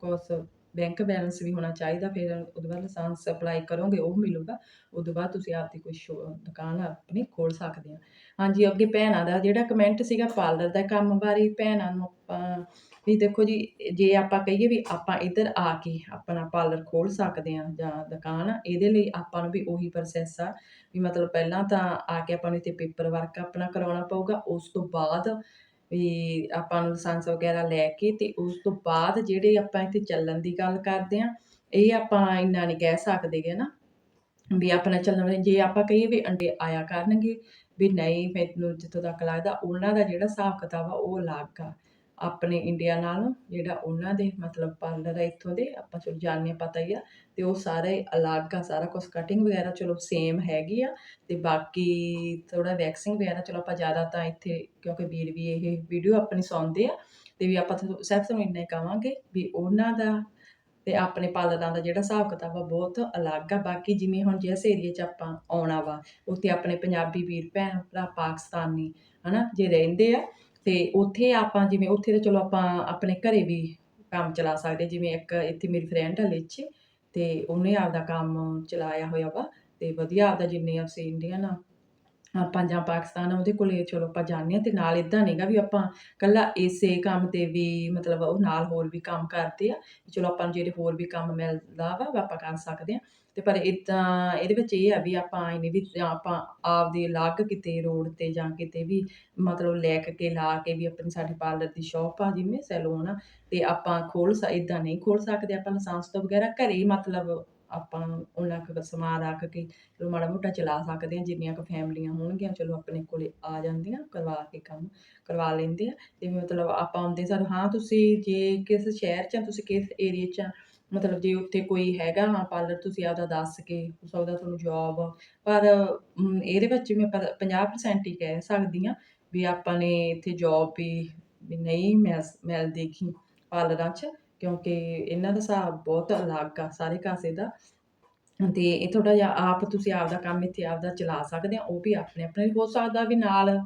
ਕੁਛ ਬੈਂਕ ਬੈਲੈਂਸ ਵੀ ਹੋਣਾ ਚਾਹੀਦਾ, ਫਿਰ ਉਹ ਤੋਂ ਬਾਅਦ ਲਾਇਸੈਂਸ ਅਪਲਾਈ ਕਰੋਗੇ, ਉਹ ਮਿਲੂਗਾ ਉਸ ਤੋਂ ਬਾਅਦ ਤੁਸੀਂ ਆਪਦੀ ਕੋਈ ਸ਼ੋ- ਦੁਕਾਨ ਆਪਣੀ ਖੋਲ੍ਹ ਸਕਦੇ ਆ ਹਾਂਜੀ, ਅੱਗੇ ਭੈਣਾਂ ਦਾ ਜਿਹੜਾ ਕਮੈਂਟ ਸੀਗਾ, ਪਾਰਲਰ ਦਾ ਕੰਮ ਬਾਰੇ ਭੈਣਾਂ ਨੂੰ ਆਪਾਂ ਵੀ ਦੇਖੋ ਜੀ, ਜੇ ਆਪਾਂ ਕਹੀਏ ਵੀ ਆਪਾਂ ਇੱਧਰ ਆ ਕੇ ਆਪਣਾ ਪਾਰਲਰ ਖੋਲ ਸਕਦੇ ਆ ਜਾਂ ਦੁਕਾਨ, ਇਹਦੇ ਲਈ ਆਪਾਂ ਨੂੰ ਵੀ ਉਹੀ ਪ੍ਰੋਸੈਸ ਆ ਵੀ ਮਤਲਬ ਪਹਿਲਾਂ ਤਾਂ ਆ ਕੇ ਆਪਾਂ ਨੂੰ ਇੱਥੇ ਪੇਪਰ ਵਰਕ ਆਪਣਾ ਕਰਾਉਣਾ ਪਊਗਾ, ਉਸ ਤੋਂ ਬਾਅਦ ਵੀ ਆਪਾਂ ਨੂੰ ਲਾਇਸੈਂਸ ਵਗੈਰਾ ਲੈ ਕੇ ਤੇ ਉਸ ਤੋਂ ਬਾਅਦ ਜਿਹੜੇ ਆਪਾਂ ਇੱਥੇ ਚੱਲਣ ਦੀ ਗੱਲ ਕਰਦੇ ਆ ਇਹ ਆਪਾਂ ਇੰਨਾ ਨਹੀਂ ਕਹਿ ਸਕਦੇ ਗੇ ਨਾ ਵੀ ਆਪਣਾ ਚੱਲਣ ਜੇ ਆਪਾਂ ਕਹੀਏ ਵੀ ਅੰਡੇ ਆਇਆ ਕਰਨਗੇ ਵੀ ਨਹੀਂ ਮੈਨੂੰ ਜਿੱਥੋਂ ਤੱਕ ਲੱਗਦਾ, ਉਹਨਾਂ ਦਾ ਜਿਹੜਾ ਹਿਸਾਬ ਕਿਤਾਬ ਆ ਉਹ ਅਲੱਗ ਆ। ਆਪਣੇ ਇੰਡੀਆ ਨਾਲ ਜਿਹੜਾ ਉਹਨਾਂ ਦੇ ਮਤਲਬ ਪਾਰਲਰ ਆ ਇੱਥੋਂ ਦੇ ਆਪਾਂ ਚਲੋ ਜਾਣਦੇ ਹਾਂ, ਪਤਾ ਹੀ ਆ ਤੇ ਉਹ ਸਾਰੇ ਅਲੱਗ ਆ ਸਾਰਾ ਕੁਝ ਕਟਿੰਗ ਵਗੈਰਾ ਚਲੋ ਸੇਮ ਹੈਗੀ ਆ ਤੇ ਬਾਕੀ ਥੋੜਾ ਵੈਕਸਿੰਗ ਵਗੈਰਾ ਚਲੋ ਆਪਾਂ ਜ਼ਿਆਦਾ ਤਾਂ ਇੱਥੇ ਕਿਉਂਕਿ ਵੀਰ ਵੀ ਇਹ ਵੀਡੀਓ ਆਪਣੀ ਸੁਣਦੇ ਆ ਤੇ ਵੀ ਆਪਾਂ ਤੁਹਾਨੂੰ ਸਿਰਫ ਤੁਹਾਨੂੰ ਇੰਨਾ ਹੀ ਕਹਾਂਗੇ ਵੀ ਉਹਨਾਂ ਦਾ ਤੇ ਆਪਣੇ ਪਾਰਲਰਾਂ ਦਾ ਜਿਹੜਾ ਹਿਸਾਬ ਕਿਤਾਬ ਆ ਬਹੁਤ ਅਲੱਗ। ਆ ਬਾਕੀ ਜਿਵੇਂ ਹੁਣ ਜਿਸ ਏਰੀਏ 'ਚ ਆਪਾਂ ਆਉਣਾ ਵਾ ਉੱਥੇ ਆਪਣੇ ਪੰਜਾਬੀ ਵੀਰ ਭੈਣ ਭਰਾ ਪਾਕਿਸਤਾਨੀ ਹਨਾ ਜੇ ਰਹਿੰਦੇ ਆ ਤੇ ਉੱਥੇ ਆਪਾਂ ਜਿਵੇਂ, ਉੱਥੇ ਤਾਂ ਚਲੋ ਆਪਾਂ ਆਪਣੇ ਘਰੇ ਵੀ ਕੰਮ ਚਲਾ ਸਕਦੇ। ਜਿਵੇਂ ਇੱਕ ਇੱਥੇ ਮੇਰੀ ਫਰੈਂਡ ਆ ਲੇਚੇ ਤੇ ਉਹਨੇ ਆਪਦਾ ਕੰਮ ਚਲਾਇਆ ਹੋਇਆ ਵਾ ਤੇ ਵਧੀਆ ਆਪਦਾ ਜਿੰਨੇ ਅਸੀਂ ਇੰਡੀਅਨ ਆ ਆਪਾਂ ਜਾਂ ਪਾਕਿਸਤਾਨ ਉਹਦੇ ਕੋਲੇ, ਚਲੋ ਆਪਾਂ ਜਾਂਦੇ ਹਾਂ ਤੇ ਨਾਲ ਇਦਾਂ ਨਹੀਂਗਾ ਵੀ ਆਪਾਂ ਕੱਲਾ ਇਸੇ ਕੰਮ ਤੇ ਵੀ ਮਤਲਬ ਉਹ ਨਾਲ ਹੋਰ ਵੀ ਕੰਮ ਕਰਦੇ ਆ ਚਲੋ ਆਪਾਂ ਨੂੰ ਜਿਹੜੇ ਹੋਰ ਵੀ ਕੰਮ ਮਿਲਦਾ ਵਾ ਆਪਾਂ ਕਰ ਸਕਦੇ ਆ ਤੇ ਪਰ ਇਦਾਂ ਇਹਦੇ ਵਿੱਚ ਇਹ ਆ ਵੀ ਆਪਾਂ ਇਹਨੇ ਵੀ ਆਪਾਂ ਆਪਦੇ ਅਲੱਗ ਕਿਤੇ ਰੋਡ ਤੇ ਜਾਂ ਕਿਤੇ ਵੀ ਮਤਲਬ ਲੈ ਕੇ ਲਾ ਕੇ ਵੀ ਆਪਣੀ ਸਾਡੇ ਪਾਰਲਰ ਦੀ ਸ਼ਾਪ ਆ, ਜਿਵੇਂ ਸੈਲੂਨ ਆ, ਤੇ ਆਪਾਂ ਖੋਲ ਸ ਇਦਾਂ ਨਹੀਂ ਖੋਲ ਸਕਦੇ, ਆਪਾਂ ਲਾਇਸੈਂਸ ਤੋਂ ਵਗੈਰਾ ਘਰੇ ਹੀ ਮਤਲਬ ਆਪਾਂ ਉਹਨਾਂ ਕੁ ਸਮਾਨ ਰੱਖ ਕੇ ਚਲੋ ਮਾੜਾ ਮੋਟਾ ਚਲਾ ਸਕਦੇ ਹਾਂ, ਜਿੰਨੀਆਂ ਕੁ ਫੈਮਲੀਆਂ ਹੋਣਗੀਆਂ, ਚਲੋ ਆਪਣੇ ਕੋਲੇ ਆ ਜਾਂਦੀਆਂ, ਕਰਵਾ ਕੇ ਕੰਮ ਕਰਵਾ ਲੈਂਦੇ ਆ। ਤੇ ਮਤਲਬ ਆਪਾਂ ਆਉਂਦੇ ਸਰ, ਹਾਂ ਤੁਸੀਂ ਜੇ ਕਿਸ ਸ਼ਹਿਰ 'ਚ ਤੁਸੀਂ ਕਿਸ ਏਰੀਏ 'ਚ ਮਤਲਬ ਜੇ ਉੱਥੇ ਕੋਈ ਹੈਗਾ ਹਾਂ ਪਾਰਲਰ ਤੁਸੀਂ ਆਪਦਾ ਦੱਸ ਕੇ ਹੋ ਸਕਦਾ ਤੁਹਾਨੂੰ ਜੋਬ ਪਰ ਇਹਦੇ ਵਿੱਚ ਮੈਂ ਪਰ 50% ਹੀ ਕਹਿ ਸਕਦੀ ਆ ਵੀ ਆਪਾਂ ਨੇ ਇੱਥੇ ਜੋਬ ਵੀ ਨਹੀਂ ਮਿਲ, ਮਿਲਦੀ ਗੀ ਪਾਰਲਰਾਂ 'ਚ। ਕਿਉਂਕਿ ਇਹਨਾਂ ਦਾ ਹਿਸਾਬ ਬਹੁਤ ਅਲੱਗ ਆ, ਸਾਰੇ ਕਾਸੇ ਦਾ। ਤੇ ਇਹ ਥੋੜਾ ਜਿਹਾ ਆਪ ਤੁਸੀਂ ਆਪਦਾ ਕੰਮ ਇੱਥੇ ਆਪਦਾ ਚਲਾ ਸਕਦੇ ਆ, ਉਹ ਵੀ ਆਪਣੇ ਆਪਣੇ ਹੋ ਸਕਦਾ ਵੀ ਨਾਲ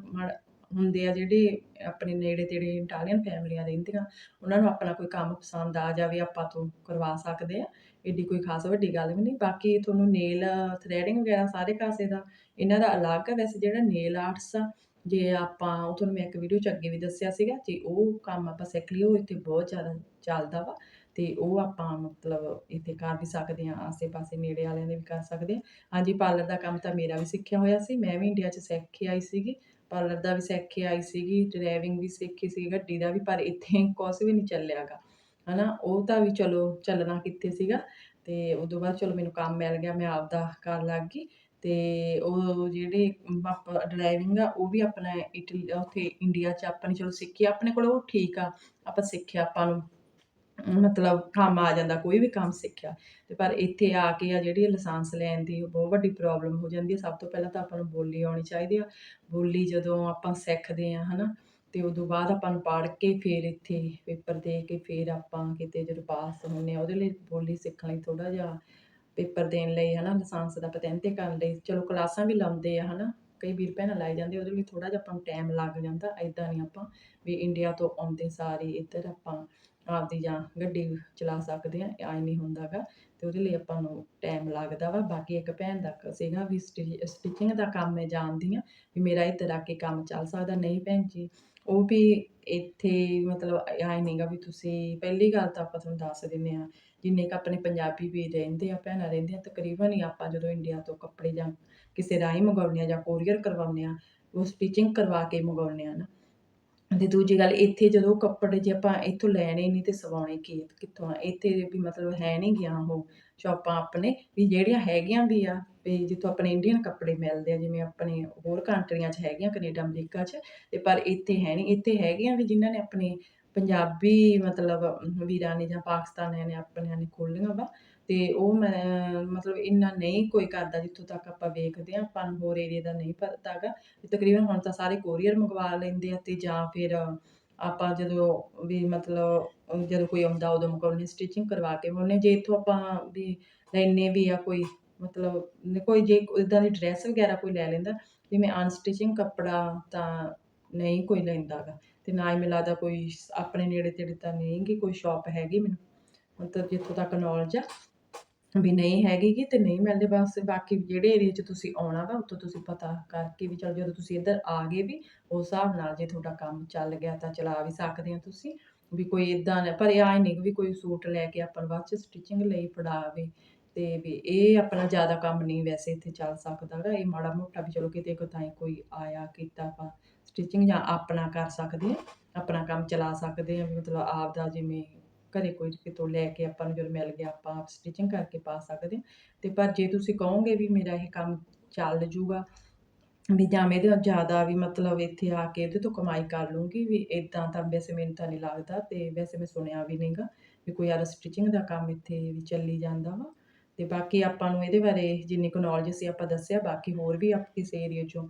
ਹੁੰਦੇ ਆ ਜਿਹੜੇ ਆਪਣੇ ਨੇੜੇ ਤੇੜੇ ਇਟਾਲੀਅਨ ਫੈਮਲੀਆਂ ਰਹਿੰਦੀਆਂ, ਉਹਨਾਂ ਨੂੰ ਆਪਣਾ ਕੋਈ ਕੰਮ ਪਸੰਦ ਆ ਜਾਵੇ, ਆਪਾਂ ਤੋਂ ਕਰਵਾ ਸਕਦੇ ਆ। ਏਡੀ ਕੋਈ ਖਾਸ ਵੱਡੀ ਗੱਲ ਵੀ ਨਹੀਂ, ਬਾਕੀ ਤੁਹਾਨੂੰ ਨੇਲ ਥਰੈਡਿੰਗ ਵਗੈਰਾ ਸਾਰੇ ਕਾਸੇ ਦਾ, ਇਹਨਾਂ ਦਾ ਅਲੱਗ ਆ। ਵੈਸੇ ਜਿਹੜਾ ਨੇਲ ਆਰਟਸ ਆ ਜੇ ਆਪਾਂ, ਉਹ ਤੁਹਾਨੂੰ ਮੈਂ ਇੱਕ ਵੀਡੀਓ 'ਚ ਅੱਗੇ ਵੀ ਦੱਸਿਆ ਸੀਗਾ, ਜੇ ਉਹ ਕੰਮ ਆਪਾਂ ਸਿੱਖ ਲਈਏ ਉਹ ਇੱਥੇ ਬਹੁਤ ਜ਼ਿਆਦਾ ਚੱਲਦਾ ਵਾ, ਤੇ ਉਹ ਆਪਾਂ ਮਤਲਬ ਇੱਥੇ ਕਰ ਵੀ ਸਕਦੇ ਹਾਂ, ਆਸੇ-ਪਾਸੇ ਨੇੜੇ ਵਾਲਿਆਂ ਦੇ ਵੀ ਕਰ ਸਕਦੇ ਹਾਂ। ਹਾਂਜੀ ਪਾਰਲਰ ਦਾ ਕੰਮ ਤਾਂ ਮੇਰਾ ਵੀ ਸਿੱਖਿਆ ਹੋਇਆ ਸੀ, ਮੈਂ ਵੀ ਇੰਡੀਆ 'ਚ ਸਿੱਖ ਕੇ ਆਈ ਸੀਗੀ ਪਾਰਲਰ ਦਾ ਵੀ ਸਿੱਖ ਕੇ ਆਈ ਸੀਗੀ ਡਰਾਈਵਿੰਗ ਵੀ ਸਿੱਖੀ ਸੀ, ਗੱਡੀ ਦਾ ਵੀ, ਪਰ ਇੱਥੇ ਕੁਛ ਵੀ ਨਹੀਂ ਚੱਲਿਆਗਾ, ਹਨਾ? ਉਹ ਤਾਂ ਵੀ ਚਲੋ ਚੱਲਣਾ ਕਿੱਥੇ ਸੀਗਾ, ਤੇ ਉਦੋਂ ਬਾਅਦ ਚਲੋ ਮੈਨੂੰ ਕੰਮ ਮਿਲ ਗਿਆ, ਮੈਂ ਆਪਦਾ ਕਰਨ ਲੱਗ ਗਈ ਤੇ ਉਹ ਜਿਹੜੇ ਆਪਾਂ ਡਰਾਈਵਿੰਗ ਆ, ਉਹ ਵੀ ਆਪਣਾ ਇਟਲੀ, ਉੱਥੇ ਇੰਡੀਆ 'ਚ ਆਪਾਂ ਨੇ ਚਲੋ ਸਿੱਖੀ ਆਪਣੇ ਕੋਲ ਉਹ ਠੀਕ ਆ, ਆਪਾਂ ਸਿੱਖਿਆ, ਆਪਾਂ ਨੂੰ ਮਤਲਬ ਕੰਮ ਆ ਜਾਂਦਾ, ਕੋਈ ਵੀ ਕੰਮ ਸਿੱਖਿਆ। ਤੇ ਪਰ ਇੱਥੇ ਆ ਕੇ ਆ ਜਿਹੜੀ ਲਾਇਸੈਂਸ ਲੈਣ ਦੀ ਬਹੁਤ ਵੱਡੀ ਪ੍ਰੋਬਲਮ ਹੋ ਜਾਂਦੀ ਹੈ ਸਭ ਤੋਂ ਪਹਿਲਾਂ ਤਾਂ ਆਪਾਂ ਨੂੰ ਬੋਲੀ ਆਉਣੀ ਚਾਹੀਦੀ ਆ। ਬੋਲੀ ਜਦੋਂ ਆਪਾਂ ਸਿੱਖਦੇ ਆ, ਹਨਾ, ਤੇ ਉਦੋਂ ਬਾਅਦ ਆਪਾਂ ਨੂੰ ਪੜ੍ਹ ਕੇ ਫਿਰ ਇੱਥੇ ਪੇਪਰ ਦੇ ਕੇ ਫਿਰ ਆਪਾਂ ਕਿਤੇ ਜਦੋਂ ਪਾਸ ਹੁੰਦੇ ਆ, ਉਹਦੇ ਲਈ ਬੋਲੀ ਸਿੱਖਣ ਲਈ ਥੋੜਾ ਜਿਹਾ ਪੇਪਰ ਦੇਣ ਲਈ, ਹਨਾ, ਲਾਇਸੈਂਸ ਦਾ ਪਤੈਨ ਕਰਨ ਲਈ। ਚਲੋ, ਕਲਾਸਾਂ ਵੀ ਲਾਉਂਦੇ ਆ, ਹਨਾ। ਕਈ ਵੀਰ ਭੈਣਾਂ ਲਾਈ ਜਾਂਦੇ, ਉਹਦੇ ਲਈ ਥੋੜਾ ਜਿਹਾ ਆਪਾਂ ਨੂੰ ਟਾਈਮ ਲੱਗ ਜਾਂਦਾ ਐਦਾਂ ਨਹੀਂ ਆਪਾਂ ਵੀ ਇੰਡੀਆ ਤੋਂ ਆਉਂਦੇ ਸਾਰੀ ਇੱਧਰ ਆਪਾਂ ਆਪਦੀ ਜਾਂ ਗੱਡੀ ਚਲਾ ਸਕਦੇ ਆ ਆਏ ਨਹੀਂ ਹੁੰਦਾਗਾ। ਤੇ ਉਹਦੇ ਲਈ ਆਪਾਂ ਨੂੰ ਟਾਈਮ ਲੱਗਦਾ ਵਾ। ਬਾਕੀ ਇੱਕ ਭੈਣ ਦਾ ਸੀਗਾ ਵੀ ਸਟਿਚਿੰਗ ਦਾ ਕੰਮ ਮੈਂ ਜਾਣਦੀ ਆ ਵੀ ਮੇਰਾ ਇੱਧਰ ਆ ਕੇ ਕੰਮ ਚੱਲ ਸਕਦਾ। ਨਹੀਂ ਭੈਣ ਜੀ, ਉਹ ਵੀ ਇੱਥੇ ਮਤਲਬ ਆਏ ਨਹੀਂਗਾ ਵੀ ਤੁਸੀਂ, ਪਹਿਲੀ ਗੱਲ ਤਾਂ ਆਪਾਂ ਤੁਹਾਨੂੰ ਦੱਸ ਦਿੰਨੇ ਆ ਜਿੰਨੇ ਕ ਆਪਣੇ ਪੰਜਾਬੀ ਵੀ ਰਹਿੰਦੇ ਆ, ਭੈਣਾਂ ਰਹਿੰਦੀਆਂ, ਤਕਰੀਬਨ ਹੀ ਆਪਾਂ ਜਦੋਂ ਇੰਡੀਆ ਤੋਂ ਕੱਪੜੇ ਜਾਂ ਕਿਸੇ ਰਾਹੀਂ ਮੰਗਵਾਉਂਦੇ ਆ ਜਾਂ ਕੋਰੀਅਰ ਕਰਵਾਉਂਦੇ ਆ, ਉਹ ਸਟਿਚਿੰਗ ਕਰਵਾ ਕੇ ਮੰਗਵਾਉਂਦੇ ਆ ਨਾ। ਤੇ ਦੂਜੀ ਗੱਲ, ਇੱਥੇ ਜਦੋਂ ਕੱਪੜੇ ਜੇ ਆਪਾਂ ਇੱਥੋਂ ਲੈਣੇ ਨਹੀਂ ਤੇ ਸਵਾਉਣੇ ਕੀ ਕਿੱਥੋਂ ਆ? ਇੱਥੇ ਵੀ ਮਤਲਬ ਹੈ ਨਹੀਂ ਗਿਆ ਉਹ ਸ਼ਾਪਾਂ ਆਪਣੇ ਵੀ ਜਿਹੜੀਆਂ ਹੈਗੀਆਂ ਵੀ ਆ, ਵੀ ਜਿੱਥੋਂ ਆਪਣੇ ਇੰਡੀਅਨ ਕੱਪੜੇ ਮਿਲਦੇ ਆ, ਜਿਵੇਂ ਆਪਣੇ ਹੋਰ ਕੰਟਰੀਆਂ 'ਚ ਹੈਗੀਆਂ, ਕੈਨੇਡਾ, ਅਮਰੀਕਾ 'ਚ, ਤੇ ਪਰ ਇੱਥੇ ਹੈ ਨਹੀਂ, ਇੱਥੇ ਹੈਗੀਆਂ ਵੀ ਜਿਨ੍ਹਾਂ ਨੇ ਆਪਣੇ ਪੰਜਾਬੀ ਮਤਲਬ ਵੀਰਾਂ ਨੇ ਜਾਂ ਪਾਕਿਸਤਾਨੀਆਂ ਨੇ ਆਪਣਿਆਂ ਨੇ ਖੋਲ੍ਹੀਆਂ ਵਾ। ਤੇ ਉਹ ਮੈਂ, ਮਤਲਬ ਇੰਨਾ ਨਹੀਂ ਕੋਈ ਕਰਦਾ ਜਿੱਥੋਂ ਤੱਕ ਆਪਾਂ ਵੇਖਦੇ ਆ ਆਪਾਂ ਨੂੰ ਹੋਰ ਏਰੀਆ ਦਾ ਨਹੀਂ ਪਤਾ ਹੈਗਾ ਤਕਰੀਬਨ ਹੁਣ ਤਾਂ ਸਾਰੇ ਕੋਰੀਅਰ ਮੰਗਵਾ ਲੈਂਦੇ ਆ ਤੇ ਜਾਂ ਫਿਰ ਆਪਾਂ ਜਦੋਂ ਵੀ ਮਤਲਬ, ਜਦੋਂ ਕੋਈ ਆਉਂਦਾ ਉਦੋਂ ਮੰਗਵਾਉਂਦੇ ਸਟਿਚਿੰਗ ਕਰਵਾ ਕੇ ਮੰਗਵਾਉਂਦੇ ਜੇ ਇੱਥੋਂ ਆਪਾਂ ਵੀ ਲੈਨੇ ਵੀ ਆ ਕੋਈ ਮਤਲਬ ਕੋਈ ਜੇ ਇਦਾਂ ਦੀ ਡਰੈਸ ਵਗੈਰਾ ਕੋਈ ਲੈ ਲੈਂਦਾ ਜਿਵੇਂ ਅਨਸਟਿਚਿੰਗ ਕੱਪੜਾ ਤਾਂ ਨਹੀਂ ਕੋਈ ਲੈਂਦਾ ਗਾ। ਤੇ ਨਾ ਹੀ ਮੈਨੂੰ ਲੱਗਦਾ ਕੋਈ ਆਪਣੇ ਨੇੜੇ ਤੇੜੇ ਤਾਂ ਨਹੀਂ ਗੀ, ਕੋਈ ਸ਼ਾਪ ਹੈਗੀ ਮੈਨੂੰ। ਮਤਲਬ ਜਿੱਥੋਂ ਤੱਕ ਨੌਲੇਜ ਆ। ਵੀ ਨਹੀਂ ਹੈਗੀ ਗੀ ਤੇ ਨਹੀਂ ਮਿਲਦੇ, ਬਸ ਬਾਕੀ ਜਿਹੜੇ ਏਰੀਆ 'ਚ ਤੁਸੀਂ ਆਉਣਾ ਵਾ, ਉੱਥੋਂ ਤੁਸੀਂ ਪਤਾ ਕਰਕੇ ਵੀ ਚਲ ਜਦੋਂ ਤੁਸੀਂ ਇੱਧਰ ਆ ਗਏ ਵੀ, ਉਸ ਹਿਸਾਬ ਨਾਲ ਜੇ ਤੁਹਾਡਾ ਕੰਮ ਚੱਲ ਗਿਆ ਤਾਂ ਚਲਾ ਵੀ ਸਕਦੇ ਹੋ ਤੁਸੀਂ। ਵੀ ਕੋਈ ਇਦਾਂ ਪਰ ਇਹ ਆਈ ਨਹੀਂ ਵੀ ਕੋਈ ਸੂਟ ਲੈ ਕੇ ਆਪਾਂ ਬਾਅਦ 'ਚ ਸਟਿਚਿੰਗ ਲਈ ਫੜਾਵੇ ਤੇ ਵੀ ਇਹ ਆਪਣਾ ਜ਼ਿਆਦਾ ਕੰਮ ਨਹੀਂ ਵੈਸੇ ਇੱਥੇ ਚੱਲ ਸਕਦਾ ਗਾ, ਇਹ ਮਾੜਾ ਮੋਟਾ ਵੀ ਚਲੋ ਕਿਤੇ ਕੋਈ ਕੋਈ ਆਇਆ ਕੀਤਾ ਆਪਾਂ ਸਟਿਚਿੰਗ ਜਾਂ ਆਪਣਾ ਕਰ ਸਕਦੇ ਹਾਂ, ਆਪਣਾ ਕੰਮ ਚਲਾ ਸਕਦੇ ਹਾਂ ਵੀ ਮਤਲਬ ਆਪ ਦਾ ਜਿਵੇਂ ਘਰੇ ਕੋਈ ਕਿਤੋਂ ਲੈ ਕੇ ਆਪਾਂ ਨੂੰ ਜਦੋਂ ਮਿਲ ਗਿਆ, ਆਪਾਂ ਆਪ ਸਟਿਚਿੰਗ ਕਰਕੇ ਪਾ ਸਕਦੇ ਹਾਂ। ਤੇ ਪਰ ਜੇ ਤੁਸੀਂ ਕਹੋਗੇ ਵੀ ਮੇਰਾ ਇਹ ਕੰਮ ਚੱਲ ਜੂਗਾ, ਵੀ ਜਾਂ ਮੈਂ ਇਹਦੇ ਜ਼ਿਆਦਾ ਵੀ ਮਤਲਬ ਇੱਥੇ ਆ ਕੇ ਇਹਦੇ ਤੋਂ ਕਮਾਈ ਕਰ ਲੂੰਗੀ, ਵੀ ਇਦਾਂ ਤਾਂ ਵੈਸੇ ਮੈਨੂੰ ਤਾਂ ਨਹੀਂ ਲੱਗਦਾ ਤੇ ਵੈਸੇ ਮੈਂ ਸੁਣਿਆ ਵੀ ਨਹੀਂਗਾ ਵੀ ਕੋਈ ਯਾਰ ਸਟਿਚਿੰਗ ਦਾ ਕੰਮ ਇੱਥੇ ਵੀ ਚੱਲੀ ਜਾਂਦਾ ਵਾ। ਤੇ ਬਾਕੀ ਆਪਾਂ ਨੂੰ ਇਹਦੇ ਬਾਰੇ ਜਿੰਨੀ ਕੁ ਨੌਲੇਜ ਸੀ ਆਪਾਂ ਦੱਸਿਆ, ਬਾਕੀ ਹੋਰ ਵੀ ਆਪ ਕਿਸੇ ਏਰੀਆ 'ਚੋਂ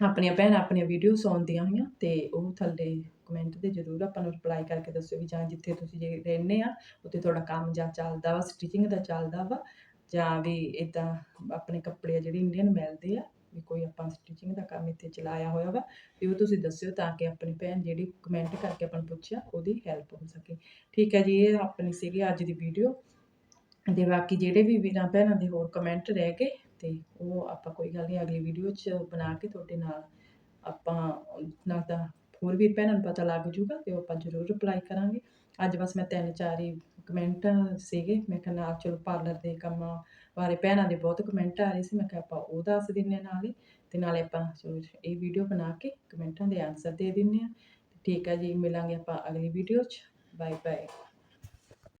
ਆਪਣੀਆਂ ਭੈਣਾਂ ਆਪਣੀਆਂ ਵੀਡੀਓ ਆਉਂਦੀਆਂ ਹੋਈਆਂ ਤੇ ਉਹ ਥੱਲੇ ਕਮੈਂਟ ਤੇ ਜ਼ਰੂਰ ਆਪਾਂ ਨੂੰ ਰਿਪਲਾਈ ਕਰਕੇ ਦੱਸਿਓ ਵੀ ਜਾਂ ਜਿੱਥੇ ਤੁਸੀਂ ਜੇ ਰਹਿੰਦੇ ਆ, ਉੱਥੇ ਤੁਹਾਡਾ ਕੰਮ ਜਾਂ ਚੱਲਦਾ ਵਾ ਸਟਿਚਿੰਗ ਦਾ ਚੱਲਦਾ ਵਾ, ਜਾਂ ਵੀ ਇਦਾਂ ਆਪਣੇ ਕੱਪੜੇ ਆ ਜਿਹੜੇ ਇੰਡੀਅਨ ਮਿਲਦੇ ਆ, ਵੀ ਕੋਈ ਆਪਾਂ ਸਟਿਚਿੰਗ ਦਾ ਕੰਮ ਇੱਥੇ ਚਲਾਇਆ ਹੋਇਆ ਵਾ, ਵੀ ਉਹ ਤੁਸੀਂ ਦੱਸਿਓ ਤਾਂ ਕਿ ਆਪਣੀ ਭੈਣ ਜਿਹੜੀ ਕਮੈਂਟ ਕਰਕੇ ਆਪਾਂ ਨੂੰ ਪੁੱਛਿਆ, ਉਹਦੀ ਹੈਲਪ ਹੋ ਸਕੇ। ਠੀਕ ਹੈ ਜੀ, ਇਹ ਆਪਣੀ ਸੀਗੀ ਅੱਜ ਦੀ ਵੀਡੀਓ ਤੇ ਬਾਕੀ ਜਿਹੜੇ ਵੀ ਵੀਰਾਂ ਭੈਣਾਂ ਦੇ ਹੋਰ ਕਮੈਂਟ ਰਹਿ ਗਏ ਤੇ ਉਹ ਆਪਾਂ ਕੋਈ ਗੱਲ ਨਹੀਂ, ਅਗਲੀ ਵੀਡੀਓ 'ਚ ਬਣਾ ਕੇ ਤੁਹਾਡੇ ਨਾਲ ਆਪਾਂ ਨਾਲ ਤਾਂ ਹੋਰ ਵੀ ਭੈਣਾਂ ਨੂੰ ਪਤਾ ਲੱਗ ਜੂਗਾ ਤੇ ਉਹ ਆਪਾਂ ਜ਼ਰੂਰ ਰਿਪਲਾਈ ਕਰਾਂਗੇ। ਅੱਜ ਬਸ ਮੈਂ ਤਿੰਨ ਚਾਰ ਹੀ ਕਮੈਂਟ ਸੀਗੇ, ਮੈਂ ਕਿਹਾ ਨਾਲ ਚਲੋ ਪਾਰਲਰ ਦੇ ਕੰਮਾਂ ਬਾਰੇ ਭੈਣਾਂ ਦੇ ਬਹੁਤ ਕਮੈਂਟ ਆ ਰਹੇ ਸੀ, ਮੈਂ ਕਿਹਾ ਆਪਾਂ ਉਹ ਦੱਸ ਦਿੰਨੇ ਨਾਲ ਹੀ ਤੇ ਨਾਲੇ ਆਪਾਂ ਚਲੋ ਇਹ ਵੀਡੀਓ ਬਣਾ ਕੇ ਕਮੈਂਟਾਂ ਦੇ ਆਨਸਰ ਦੇ ਦਿੰਨੇ ਆ ਠੀਕ ਹੈ ਜੀ, ਮਿਲਾਂਗੇ ਆਪਾਂ ਅਗਲੀ ਵੀਡੀਓ 'ਚ। Bye bye